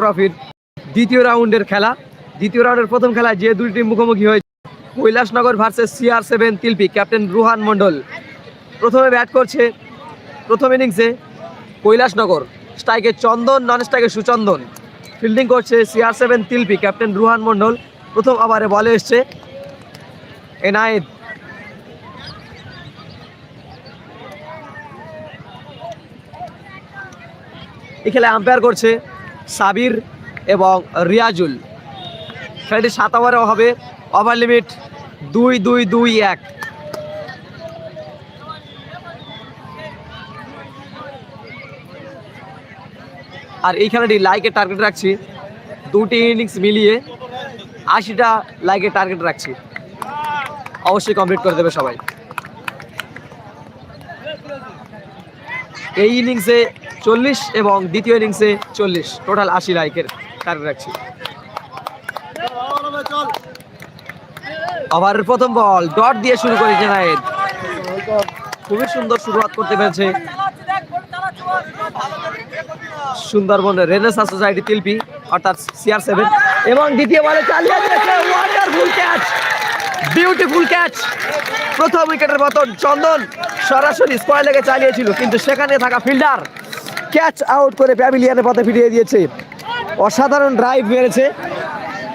ট্রফির দ্বিতীয় রাউন্ডের খেলা। দ্বিতীয় রাউন্ডের প্রথম খেলায় যে দুই টিম মুখোমুখি হয়েছে, Kailashnagar versus CR seven Tilpi captain Ruhan Mondal. প্রথমে ব্যাট করছে, প্রথম ইনিংসে কৈলাসনগর। স্ট্রাইকে চন্দন নন স্ট্রাইকে সুচন্দন। ফিল্ডিং করছে CR seven Tilpi captain Ruhan Mondal. প্রথম ওভারে বলে এসছে এনায়েত। এই খেলায় আম্পায়ার করছে সাবির এবং রিয়াজুল। খেলাটি সাত ওভারে হবে, ওভার লিমিট দুই দুই দুই, এক। আর এই খেলাটি লাইকের টার্গেট রাখছি। দুটি ইনিংস মিলিয়ে আশিটা লাইকের টার্গেট রাখছি। অবশ্যই কমপ্লিট করে দেবে সবাই। এই ইনিংসে চল্লিশ এবং দ্বিতীয় ইনিংসে চল্লিশ। টোটাল আশি লাইকের টার্গেট রাখছি। ওভারের প্রথম বল ডট দিয়ে শুরু করে জেনায়েদ খুবই সুন্দর শুরুয়াত করতে পেরেছে। সুন্দরবন রেনেসা সোসাইটি তিলপি অর্থাৎ সিআর সেভেন এবং দ্বিতীয় বলে চালিয়ে দিয়েছে ওয়ান্ডারফুল ক্যাচ বিউটিফুল ক্যাচ প্রথম উইকেটের মতন চন্দন সরাসরি স্কোয়ার লেগে চালিয়েছিল, কিন্তু সেখানে থাকা ফিল্ডার ক্যাচ আউট করে প্যাভিলিয়ানের পথে ফিরিয়ে দিয়েছে। অসাধারণ ড্রাইভ মেরেছে।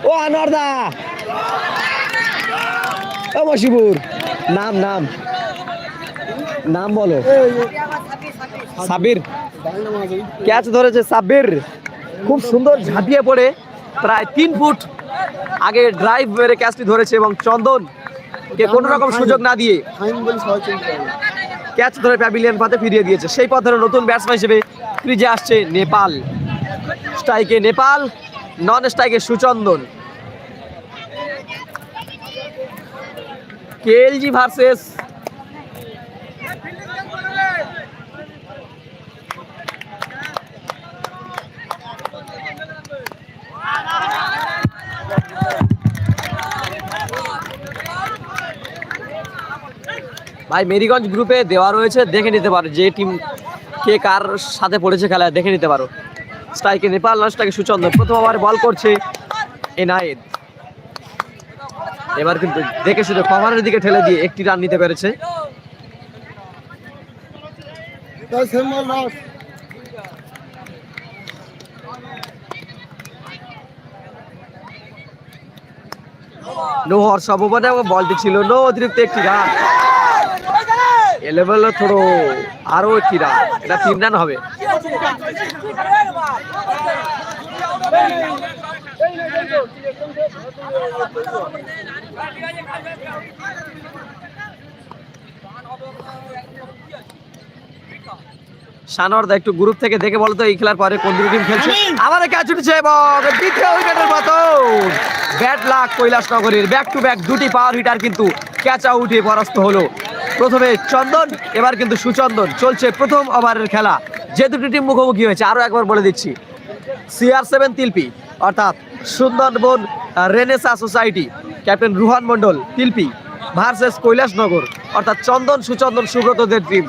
ও আনোয়ারদা! ও নাম নাম। নাম বলো। সাবির ক্যাচ ধরেছে সাব্বির। খুব সুন্দর ঝাঁপিয়ে পড়ে। প্রায় তিন ফুট আগে ড্রাইভ মেরে ক্যাচটি ধরেছে এবং চন্দন কে কোনো রকম সুযোগ না দিয়ে ক্যাচ ধরে প্যাভিলিয়ন পাতে ফিরিয়ে দিয়েছে। সেই পথ ধরে নতুন ব্যাটসম্যান হিসেবে ক্রিজে আসছে, নেপাল। স্ট্রাইকে নেপাল নন স্ট্রাইকে সুচন্দন। KLG versus. ভাই, মেরিগঞ্জ গ্রুপে দেওয়া রয়েছে, দেখে নিতে পারো যে টিম কে কার সাথে পড়েছে খেলা দেখে নিতে পারো। স্ট্রাইকে নেপাল লাস্টটাকে সুচন্দন। প্রথম আবার বল করছে এনায়েদ এবার কিন্তু দেখে শুধু কভারের দিকে ঠেলে দিয়ে একটি রান নিতে পেরেছে। নো হর্ষ অবমানে বলটি ছিল নো অতিরিক্ত একটি রান এলেভেল থোড়ো আরও একটি রান। এটা তিন রান হবে। সানোয়ারদা একটু গ্রুপ থেকে দেখে বলো তো এই খেলার পরে কোন দুটো টিম খেলছে? আবার ক্যাচ উঠেছে এবং দ্বিতীয় উইকেটের ব্যাট লাক কৈলাস নগরীর ব্যাক টু ব্যাক দুটি পাওয়ার হিটার কিন্তু ক্যাচ আউটে পরাস্ত হলো। প্রথমে চন্দন, এবার কিন্তু সুচন্দন। চলছে প্রথম ওভারের খেলা। যে দুটি টিম মুখোমুখি হয়েছে আরও একবার বলে দিচ্ছি। সিআর সেভেন তিলপি, অর্থাৎ Sundarban renaissance society captain Ruhan Mondal, Tilpi, versus Kailashnagar, অর্থাৎ চন্দন, সুচন্দন, সুব্রতদের টিম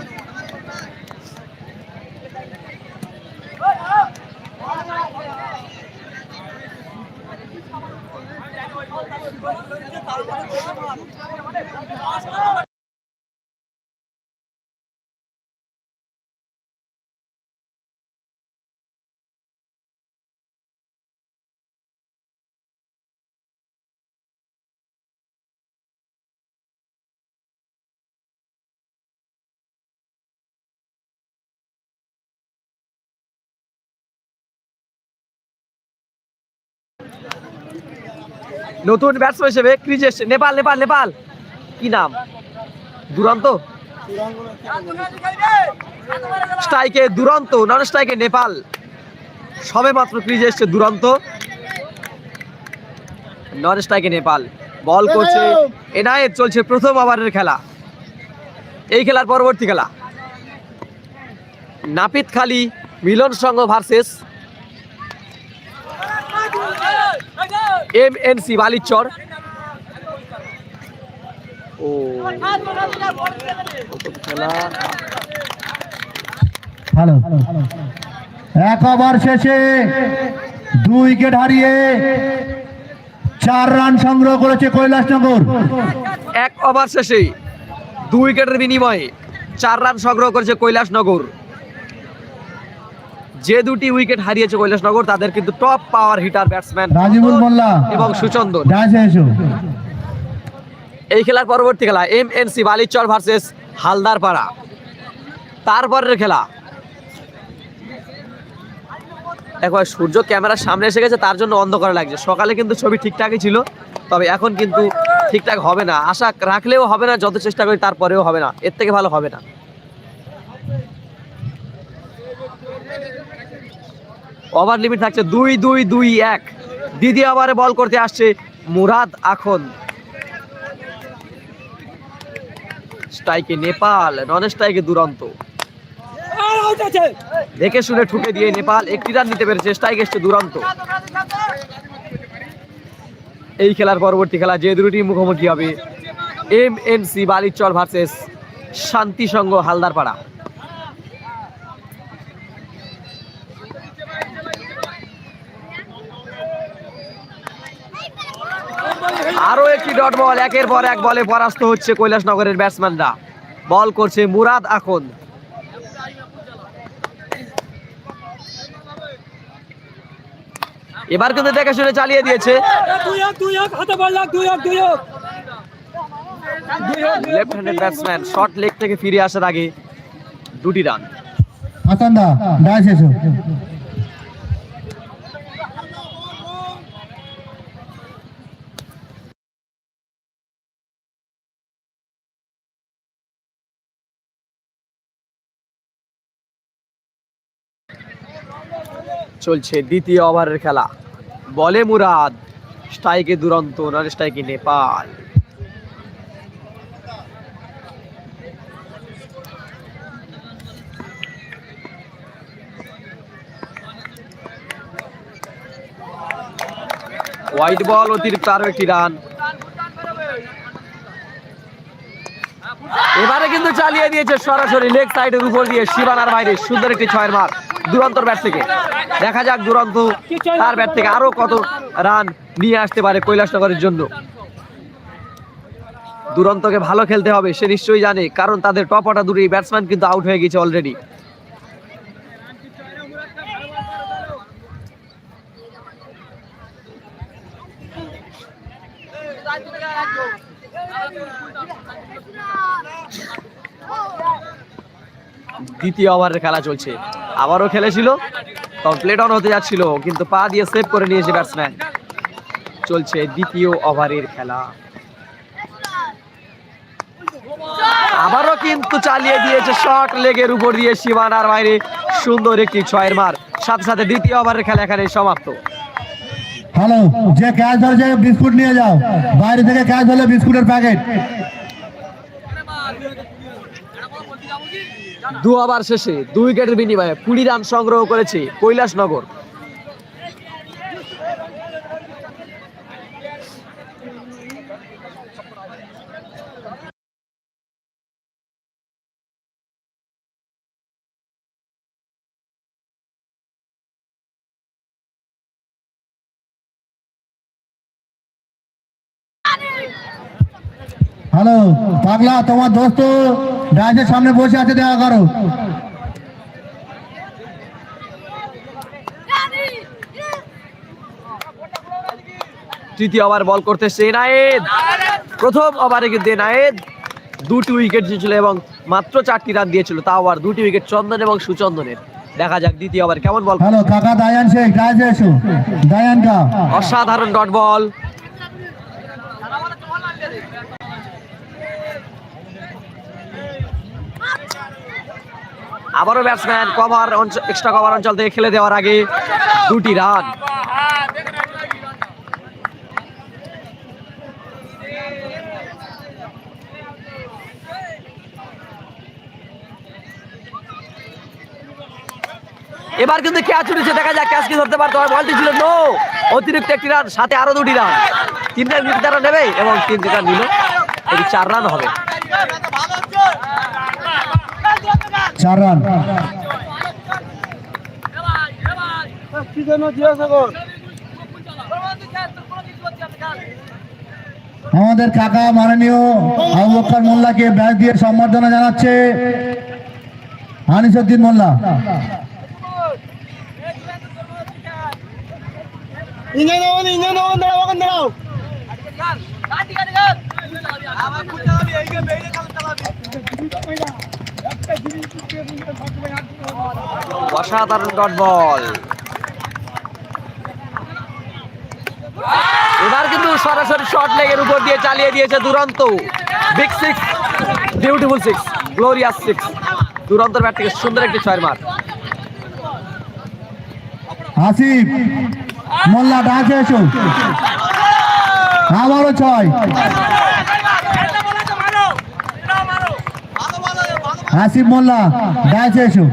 নতুন ব্যাটসম্যান হিসেবে ক্রিজে এসছে। নেপাল নেপাল নেপাল। কি নাম? দুরন্ত? স্ট্রাইকে দুরন্ত নন স্ট্রাইকে নেপাল। সবে মাত্র ক্রিজে এসছে দুরন্ত। নন স্ট্রাইকে নেপাল। বল করছে এনায়েত চলছে প্রথম ওভারের খেলা। এই খেলার পরবর্তী খেলা। Napitkhali Milan Sangha versus M N C Balichar ও এক ওভার শেষে দুই উইকেট হারিয়ে চার রান সংগ্রহ করেছে কৈলাসনগর। এক ওভার শেষে দুই উইকেটের বিনিময়ে চার রান সংগ্রহ করেছে কৈলাসনগর। যে দুটি উইকেট হারিয়েছে কৈলাসনগর তাদের কিন্তু top power hitter batsman Rajibul Molla. এবং সুচন্দন। এই খেলার পরবর্তী খেলা M N C Balichar versus Haldarpara তারপরের খেলা। একবার সূর্য ক্যামেরার সামনে এসে গেছে তার জন্য অন্ধকার লাগছে। সকালে কিন্তু ছবি ঠিকঠাকই ছিল তবে এখন কিন্তু ঠিকঠাক হবে না। আশা রাখলেও হবে না যত চেষ্টা করি তারপরেও হবে না। এর থেকে ভালো হবে না। ওভার লিমিট থাকছে দুই দুই দুই, এক। দিদি ওভারে বল করতে আসছে মুরাদ আখন। স্ট্রাইকে নেপাল নন স্ট্রাইকে দুরন্ত। দেখে শুনে ঠুকে দিয়ে নেপাল একটি রান নিতে পেরেছে স্ট্রাইক এসছে দুরন্ত। এই খেলার পরবর্তী খেলা যে দুটি মুখোমুখি হবে M N C Balichar versus Shanti Sangha Haldarpara. আরও একটি ডট বল, একের পর এক বলে পরাস্ত হচ্ছে কৈলাসনগরের ব্যাটসম্যানরা। বল করছে মুরাদ আখন। এবার কিন্তু দেখে শুনে চালিয়ে দিয়েছে। ব্যাটসম্যান শর্ট লেগ থেকে ফিরে আসার আগে দুটি রান এসো চলছে দ্বিতীয় ওভারের খেলা। বলে মুরাদ, স্ট্রাইকে দুরন্ত নন স্ট্রাইকে নেপাল। হোয়াইট বল অতিরিক্ত আরও একটি রান এবারে কিন্তু চালিয়ে দিয়েছে সরাসরি লেগ সাইডের উপর দিয়ে, সীমানার বাইরে, সুন্দর একটি ছয়ের মার। দুরন্তর ব্যাট থেকে। দেখা যাক দুরন্ত তার ব্যাট থেকে আরও কত রান নিয়ে আসতে পারে কৈলাসনগরের জন্য। দুরন্তকে ভালো খেলতে হবে, সে নিশ্চয়ই জানে, কারণ তাদের টপ অর্ডার দুটি ব্যাটসম্যান কিন্তু আউট হয়ে গেছে অলরেডি দ্বিতীয় ওভারের খেলা চলছে। আবারও খেলেছিল। তখন প্লেট অন হতে যাচ্ছিল, কিন্তু পা দিয়ে সেভ করে নিয়েছে ব্যাটসম্যান চলছে দ্বিতীয় ওভারের খেলা। আবারও কিন্তু চালিয়ে দিয়েছে শর্ট লেগের উপর দিয়ে সীমানার বাইরে। সুন্দর একটি ছয়ের মার। সাথে সাথে দ্বিতীয় ওভারের খেলা এখানে সমাপ্ত। হ্যালো যে ক্যাচ ধরেছে বিস্কুট নিয়ে যাও। বাইরে থেকে ক্যাচ ধরলে বিস্কুটের প্যাকেট দু ওভার শেষে দুই উইকেটের বিনিময়ে কুড়ি রান সংগ্রহ করেছে কৈলাসনগর। হ্যালো, পাগলা, তোমার দোস্ত। ডান্সের সামনে বসে আছে দেখা করো। তৃতীয় ওভার বল করতে সে নায়েদ প্রথম ওভারে কিন্তু নায়েদ দুটি উইকেট দিয়েছিল এবং মাত্র চারটি রান দিয়েছিল। তাও আবার দুটি উইকেট চন্দন এবং সুচন্দনের। দেখা যাক দ্বিতীয় ওভার কেমন বল হ্যালো কাকা দায়ান শেখ ডান্সে এসো দায়ান কা অসাধারণ ডট বল। আবারও ব্যাটসম্যান কভার এক্সট্রা কভার অঞ্চল থেকে খেলে দেওয়ার আগে দুটি রান এবার কিন্তু ক্যাচ উঠেছে, দেখা যাক ক্যাচ কি ধরতে পারতো। বলটি ছিল নো অতিরিক্ত একটি রান সাথে আরও দুটি রান তিন রান তিন রান নেবে এবং তিন রান নিল। চার রান হবে। চার রান। আমাদের কাকা মাননীয় মোল্লাকে ব্যাগ দিয়ে সম্বর্ধনা জানাচ্ছে আনিসুদ্দিন মোল্লা। দাঁড়াও অসাধারণ ডট বল। এবার কিন্তু সরাসরি শর্ট লেগের উপর দিয়ে চালিয়ে দিয়েছে Duranta. Big six beautiful six glorious six দুরন্তর bat থেকে সুন্দর একটি ছয়ের মার আসিফ, মোল্লা, ডাকে এসো। আবারও ছয়। আসিফ মোল্লা ডাকে এসো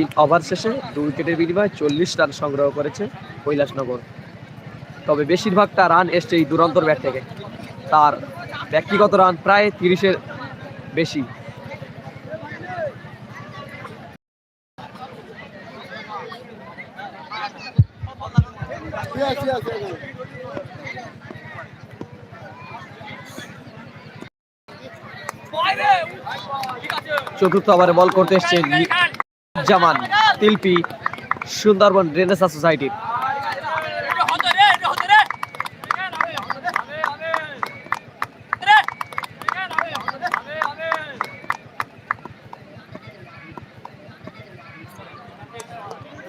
তিন ওভার শেষে দুই উইকেটের বিনিময়ে চল্লিশ রান সংগ্রহ করেছে কৈলাসনগর। তবে বেশিরভাগটা রান এসছে এই দুরন্তর ব্যাট থেকে। তার ব্যক্তিগত রান প্রায় তিরিশের বেশি। চতুর্থ ওভারে বল করতে এসছেন জামান তিলপি সুন্দরবন রেনেসা সোসাইটির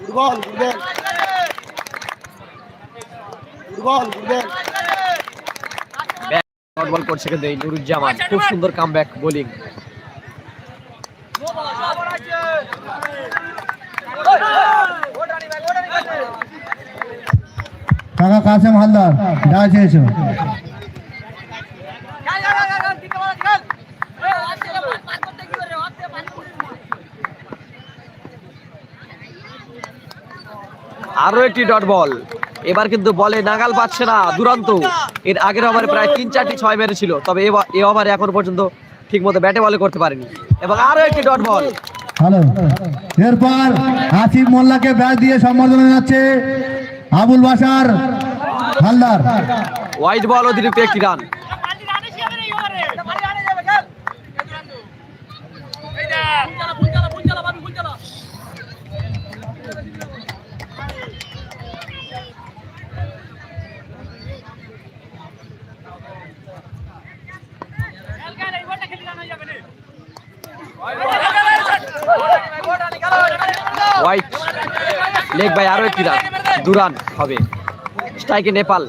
football football. Football football. Short ball করছে কিন্তু এই নুরুজ্জামান। খুব সুন্দর কামব্যাক বোলিং কাকা কাসেম হালদার ডাকে এসো। আরও একটি ডট বল। এবার কিন্তু বলে নাগাল পাচ্ছে না দুরন্ত। এর আগের ওভারে প্রায় তিন চারটি ছয় মেরেছিল তবে এ ওভারে এখন পর্যন্ত ঠিক মতো ব্যাটে বলে করতে পারেনি। এবং আরও একটি ডট বল। হ্যালো। এরপর আসিফ মোল্লাকে ব্যাগ দিয়ে সম্বর্ধনা জানাচ্ছে আবুল বাসার হালদার। হোয়াইট বল অতিরিক্ত একটি রান হোয়াইট লেগ বাই আরও একটি রান দু রান হবে। স্ট্রাইকে নেপাল।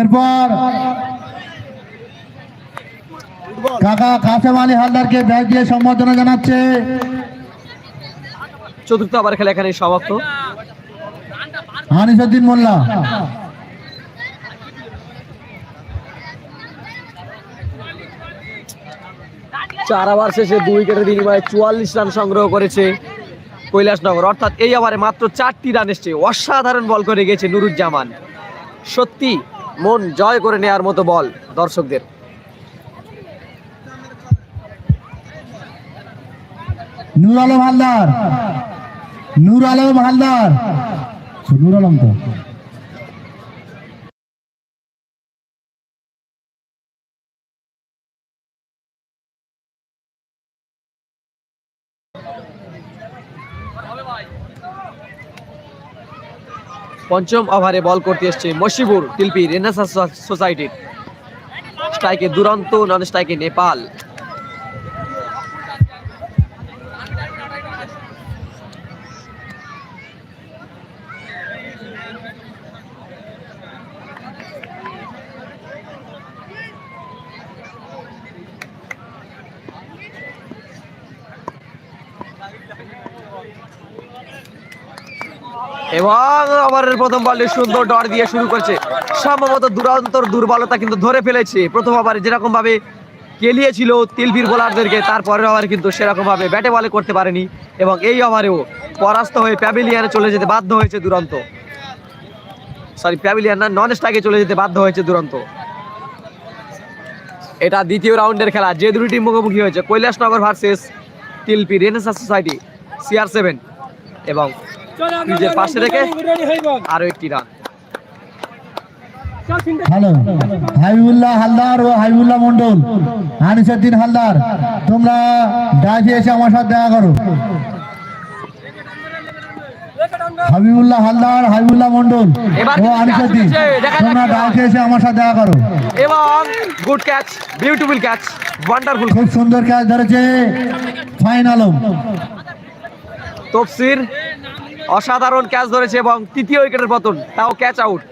এরপর কাকা কাসেম আলী হালদারকে ব্যাগ দিয়ে সম্বর্ধনা জানাচ্ছে। চতুর্থ আবার খেলা এখানে সমাপ্ত। আনিসুদ্দিন মোল্লা। চার ওভার শেষে দুই উইকেটের বিনিময়ে চুয়াল্লিশ রান সংগ্রহ করেছে কৈলাসনগর। অর্থাৎ এই ওভারে মাত্র চারটি রান এসছে। অসাধারণ বল করে গেছে নুরুজ্জামান। সত্যি মন জয় করে নেয়ার মতো বল দর্শকদের। নূর আলম হালদার নূর আলম হালদার নূর আলম তো পঞ্চম ওভারে বল করতে এসছে মশিবুর তিলপি রেনেসা সোসাইটির স্ট্রাইকে দুরন্ত নন স্ট্রাইকে নেপাল। এবং ওভারের প্রথম বলটি সুন্দর ডট দিয়ে শুরু করছে। সম্ভবত দুরন্তর দুর্বলতা কিন্তু ধরে ফেলেছে। প্রথম ওভারে যেরকমভাবে কেলিয়েছিল তিলভির বোলারদেরকে, তারপরের ওভারে কিন্তু সেরকমভাবে ব্যাটে বলে করতে পারেনি এবং এই ওভারেও পরাস্ত হয়ে প্যাভিলিয়ানে চলে যেতে বাধ্য হয়েছে দুরন্ত। সরি প্যাভিলিয়ান না নন স্ট্রাইকে চলে যেতে বাধ্য হয়েছে দুরন্ত। এটা দ্বিতীয় রাউন্ডের খেলা। যে দুটি টিম মুখোমুখি হয়েছে, Kailashnagar versus Tilpi renaissance society CR seven এবং নিজের পাশে রেখে আরও একটি রান। হ্যালো হাবিবুল্লাহ হালদার ও হাবিবুল্লাহ মন্ডল আনিসুদ্দিন হালদার তোমরা ডাকে এসে আমার সাথে দেখা করো। হাবিবুল্লাহ হালদার হাবিবুল্লাহ মন্ডল ও আনিসুদ্দিন তোমরা। ডাকে এসে আমার সাথে দেখা করো। এবং good catch beautiful catch wonderful খুব সুন্দর ক্যাচ ধরেছে ফাইন আলম তফসির অসাধারণ ক্যাচ ধরেছে এবং তৃতীয় উইকেটের পতন, তাও ক্যাচ আউট।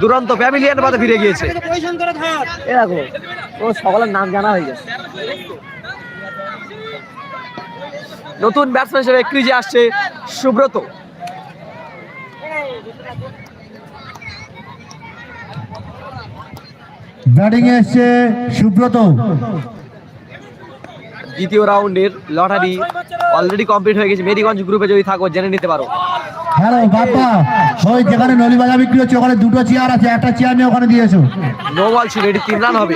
দুরন্ত প্যাভিলিয়ান বাদে ফিরে গিয়েছে। সকলের নাম জানা হয়ে গেছে। নতুন ব্যাটসম্যান হিসেবে ক্রিজে আসছে সুব্রত। ব্যাটিং এসছে সুব্রত। দ্বিতীয় রাউন্ডের লটারি অলরেডি কমপ্লিট হয়ে গেছে। মেরিগঞ্জ গ্রুপে যদি থাকো জেনে নিতে পারো। হ্যালো বাপ্পা ওই যেখানে নলি বাজা বিক্রি হচ্ছে ওখানে দুটো চেয়ার আছে একটা চেয়ার নিয়ে ওখানে দিয়েছ। নো বল ছিল এটি তিন রান হবে।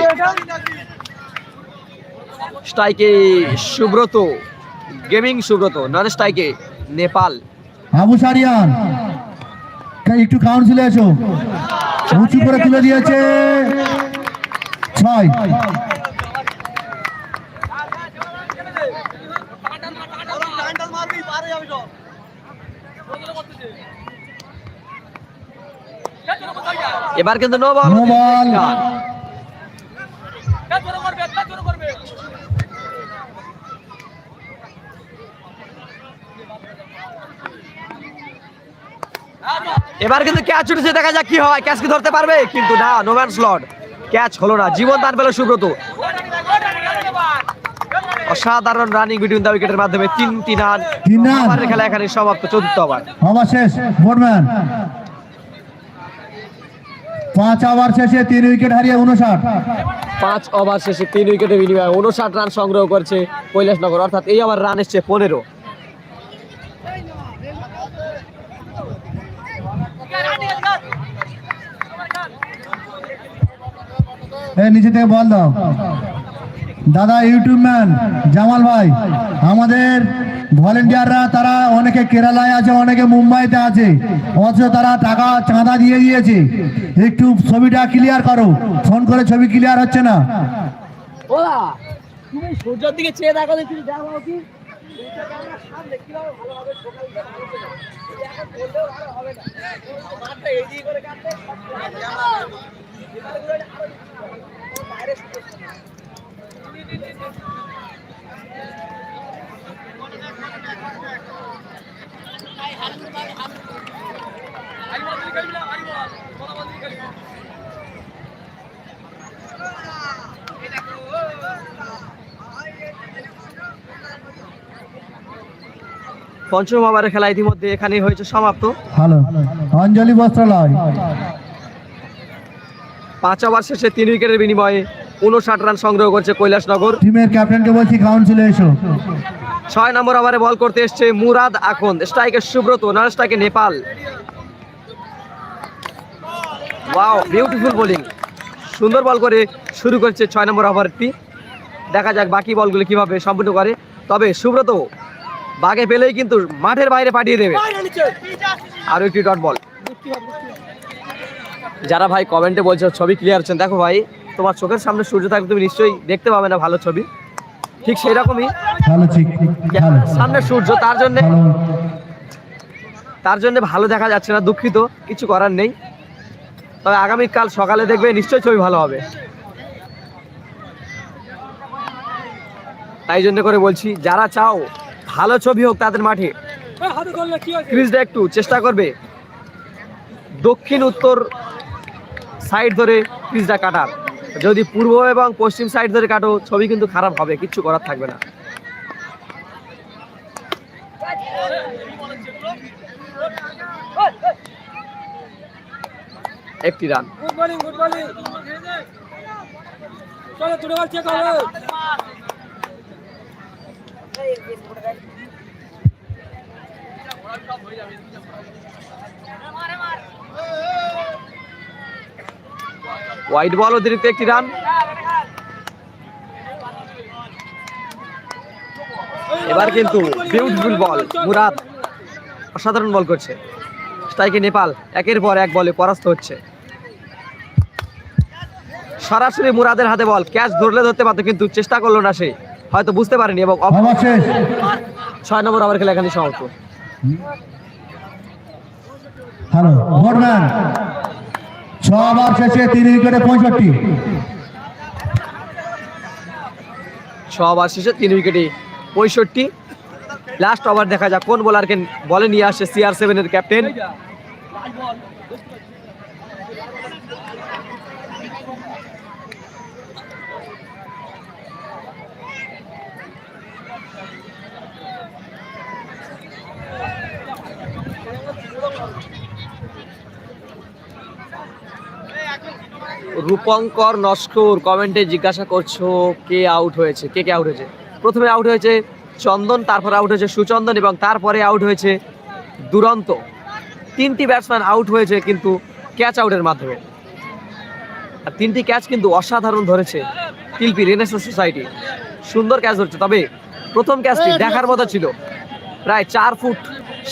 স্ট্রাইকে সুব্রত গেমিং সুব্রত নন স্ট্রাইকে নেপাল। আবু সারিয়ান একটু কাউন্সিলে এসো। উঁচু করে তুলে দিয়েছে। ছয়। এবার কিন্তু নো বল নো বল এবার কিন্তু ক্যাচ উঠেছে দেখা যাক কি হয়। ক্যাচ কি ধরতে পারবে? কিন্তু না নো ম্যান স্লট ক্যাচ হলো না। জীবন দান পেল সুব্রত। অসাধারণ রানিং বিটুইন দা উইকেটের মাধ্যমে তিনটি রান তিন রান। খেলা এখানে সমাপ্ত চতুর্থ ওভার। ওভার শেষ বোর্ডম্যান। পাঁচ ওভার শেষে তিন উইকেট হারিয়ে উনষাট। পাঁচ ওভার শেষে তিন উইকেটের বিনিময়ে উনষাট রান সংগ্রহ করছে কৈলাসনগর অর্থাৎ এই ওভার রান এসছে পনেরো। নিচে থেকে বল দাও। দাদা ইউটিউব ম্যান, জামাল ভাই, আমাদের ভলেন্টিয়াররা, তারা অনেকে কেরালায় আছে, অনেকে মুম্বাইতে আছে, অথচ তারা টাকা চাঁদা দিয়ে দিয়েছে। একটু ছবিটা ক্লিয়ার করো ফোন করে ছবি ক্লিয়ার হচ্ছে না? পঞ্চম ওভারের খেলা ইতিমধ্যে এখানে হয়েছে সমাপ্ত। ভালো। অঞ্জলি বস্ত্রালয়। পাঁচ ওভার শেষে তিন উইকেটের বিনিময়ে উনষাট রান সংগ্রহ করছে কৈলাসনগর। টিমের ক্যাপ্টেনকে বলছি কাউন্সিলে এসো। ছয় নম্বর ওভারে বল করতে এসছে মুরাদ আখন স্ট্রাইকে সুব্রত নন স্ট্রাইকে নেপাল। ওয়াও বিউটিফুল বোলিং সুন্দর বল করে শুরু করছে ছয় নম্বর ওভারটি। দেখা যাক বাকি বলগুলো কীভাবে সম্পূর্ণ করে। তবে সুব্রত বাগে পেলেই কিন্তু মাঠের বাইরে পাঠিয়ে দেবে। আরও একটি ডট বল যারা ভাই কমেন্টে বলছো ছবি ক্লিয়ার হচ্ছেন দেখো ভাই তোমার চোখের সামনে সূর্য থাকলে তুমি নিশ্চয়ই দেখতে পাবে না ভালো ছবি। ঠিক সেই রকমই সামনে সূর্য তার জন্য তার জন্য ভালো দেখা যাচ্ছে না দুঃখিত কিছু করার নেই। তবে আগামীকাল সকালে দেখবে নিশ্চয়ই ছবি ভালো হবে। তাই জন্য করে বলছি যারা চাও ভালো ছবি হোক তাদের মাঠে ক্রিজটা একটু চেষ্টা করবে। দক্ষিণ উত্তর সাইড ধরে ক্রিজটা কাটার। যদি পূর্ব এবং পশ্চিম সাইড ধরে কাটো ছবি কিন্তু খারাপ হবে কিচ্ছু করার থাকবে না। একটি run good morning good morning চলো তুলে বল চেক হবে হোয়াইট বল অতিরিক্ত একটি রান। এবার কিন্তু বিউটিফুল বল মুরাদ অসাধারণ বল করছে। স্ট্রাইকে নেপাল একের পর এক বলে পরাস্ত হচ্ছে। সরাসরি মুরাদের হাতে বল ক্যাচ ধরলে ধরতে পারতো কিন্তু চেষ্টা করল না সে। হয়তো বুঝতে পারেনি এবং ছয় নম্বর ওভার খেলা এখানে সমাপ্ত। হ্যালো বটম্যান ছ ওভার শেষে তিন উইকেটে পঁয়ষট্টি। ছ শেষে তিন উইকেটে পঁয়ষট্টি। লাস্ট ওভার দেখা যাক, কোন বোলারকে বলে নিয়ে আসে সিআর সেভেনের ক্যাপ্টেন রূপঙ্কর নস্কর কমেন্টে জিজ্ঞাসা করছ কে আউট হয়েছে? কে কে আউট হয়েছে? প্রথমে আউট হয়েছে চন্দন তারপরে আউট হয়েছে সুচন্দন এবং তারপরে আউট হয়েছে দুরন্ত। তিনটি ব্যাটসম্যান আউট হয়েছে কিন্তু ক্যাচ আউটের মাধ্যমে। আর তিনটি ক্যাচ কিন্তু অসাধারণ ধরেছে শিল্পী রেনেসাঁ সোসাইটি সুন্দর ক্যাচ ধরছে তবে প্রথম ক্যাচটি দেখার মতো ছিল। প্রায় চার ফুট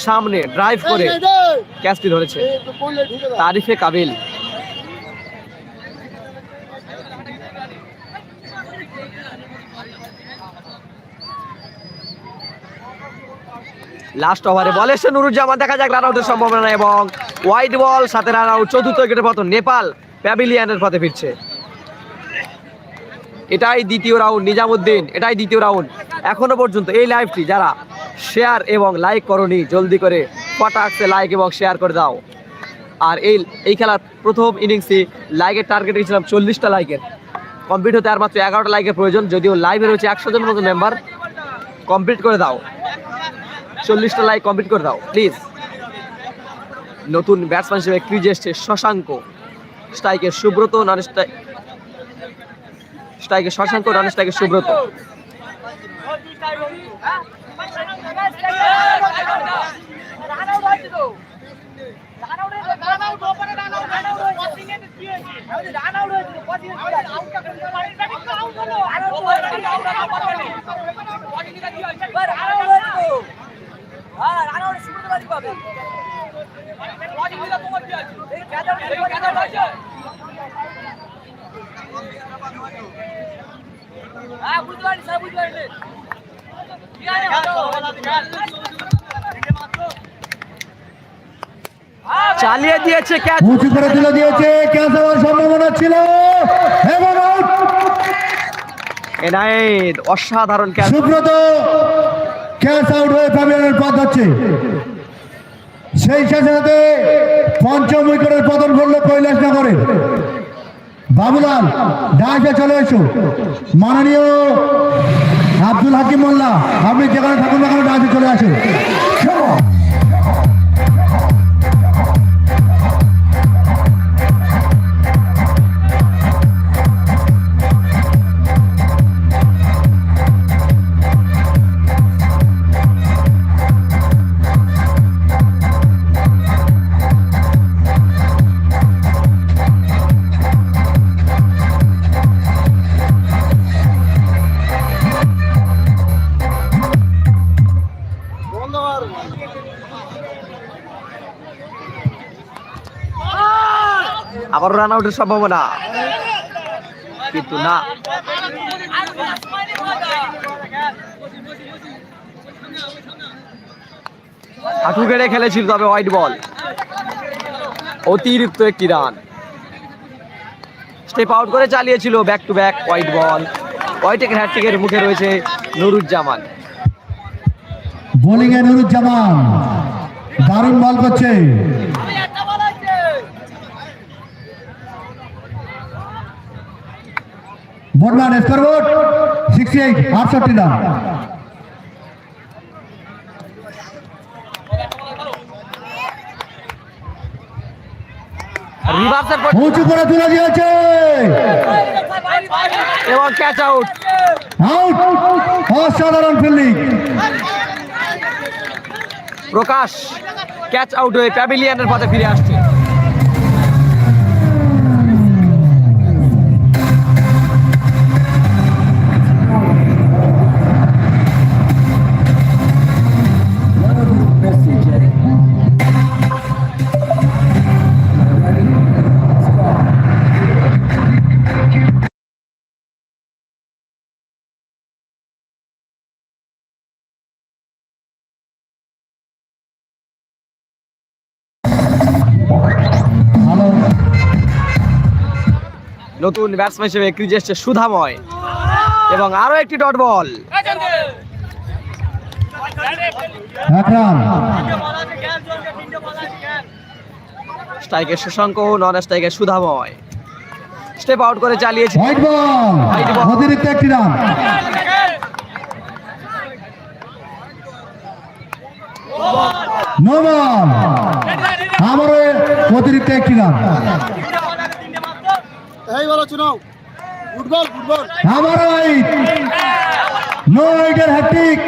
সামনে ড্রাইভ করে ক্যাচটি ধরেছে। তারিফে কাবিল। লাস্ট ওভারে বল এসে নুরুজ্জামান, দেখা যাক রান আউটের সম্ভাবনা এবং হোয়াইট বল সাথে রান আউট চতুর্থ উইকেটের পতন। নেপাল প্যাভিলিয়ানের পথে ফিরছে। এটাই দ্বিতীয় রাউন্ড নিজামুদ্দিন, এটাই দ্বিতীয় রাউন্ড এখনও পর্যন্ত এই লাইভটি যারা শেয়ার এবং লাইক করনি, জলদি করে পটাক্সে লাইক এবং শেয়ার করে দাও। আর এই এই খেলার প্রথম ইনিংসে লাইকের টার্গেট রেখেছিলাম চল্লিশটা লাইকের কমপ্লিট হতে আর মাত্র এগারোটা লাইকের প্রয়োজন, যদিও লাইভে রয়েছে একশো জনের মতো মেম্বার কমপ্লিট করে দাও। চল্লিশটা লাইক কমপ্লিট করে দাও প্লিজ নতুন ব্যাটসম্যান হিসেবে ক্রিজে এসছে শশাঙ্ক। স্ট্রাইকের সুব্রত নন স্ট্রাইক স্ট্রাইকে শশাঙ্ক রান স্ট্রাইকে সুব্রত। হ্যাঁ বুঝতে পারি স্যার বুঝতে পারি চালিয়ে দিয়েছে ক্যাচ। উঁচু করে তুলে দিয়েছে ক্যাচ হওয়ার সম্ভাবনা ছিল। এবং out। এনায়েত অসাধারণ ক্যাচ। সুব্রত ক্যাচ আউট হয়ে প্যাভিলিয়নের পথ হচ্ছে সেই সাথে সাথে পঞ্চম উইকেটের পতন করল কৈলাস নগরে বাবুলাল ডাকে চলে এসো। মাননীয় আব্দুল হাকিম মোল্লা, আপনি যেখানে থাকুন না কেন ডাকে চলে আসুন। রান আউটের সম্ভাবনা। কিন্তু না। হাঁটু গেড়ে খেলেছিল তবে হোয়াইট বল অতিরিক্ত একটি রান। স্টেপ আউট করে চালিয়েছিল back to back wide ball হোয়াইটের হ্যাট্রিকের মুখে রয়েছে নুরুজ্জামান। বোলিং এ নুরুজ্জামান। দারুণ বল করছে। বটম্যান স্কোর বোর্ড সিক্সটি এইট আটষট্টি রান উঁচু করে তুলে দিয়েছে। এবং ক্যাচ আউট আউট অসাধারণ ফিল্ডিং প্রকাশ ক্যাচ আউট হয়ে প্যাভিলিয়নের পথে ফিরে আসছে। নতুন ব্যাটসম্যান হিসেবে ক্রিজে এসছে সুধাময়। এবং আরও একটি ডট বল এক রান স্ট্রাইকে শশাঙ্ক নন স্ট্রাইকে সুধাময় স্টেপ আউট করে চালিয়েছে. অতিরিক্ত একটি রান নো বল অতিরিক্ত একটি রান এই বলো চুনাও ফুটবল ফুটবল আবারও হোয়াইট নো হোয়াইটের hat trick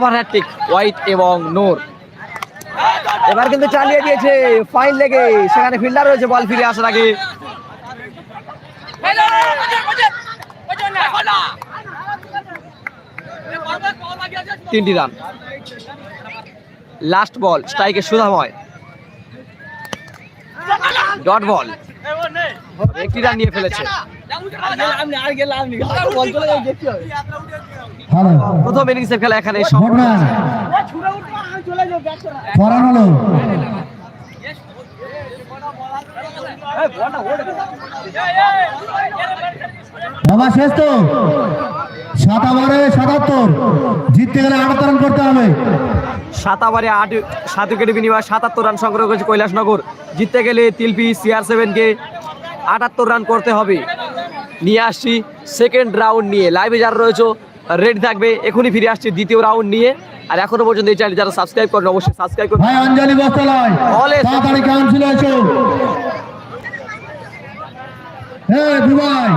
over hat trick wide এবং নূর। এবার কিন্তু চালিয়ে দিয়েছে ফাইন লেগে। সেখানে ফিল্ডার রয়েছে, বল ফিরে আসার আগে। তিনটি রান। লাস্ট বল স্ট্রাইকে সুধাময় ডট বল। একটি রান নিয়ে ফেলেছে। প্রথম ইনিংসের খেলা এখানে করান হলো। বাবা শেষ তো। সাতাবারে সাতাত্তর। জিততে গেলে আটাত্তর রান করতে হবে। সাত ওভারে আট সাত উইকেটের বিনিময়ে সাতাত্তর রান সংগ্রহ করেছে কৈলাসনগর। জিততে গেলে তিলপি সিআর সেভেনকে আটাত্তর রান করতে হবে। নিয়ে আসছি সেকেন্ড রাউন্ড নিয়ে। লাইভে যারা রয়েছে রেডি থাকবে এখনই ফিরে আসছে দ্বিতীয় রাউন্ড নিয়ে। আর এখনও পর্যন্ত এই চ্যানেল যারা সাবস্ক্রাইব করেন অবশ্যই সাবস্ক্রাইব করুন। ভাই অঞ্জলি Always. তাড়াতাড়ি কাউন্সিল আছো হ্যাঁ দুবাই।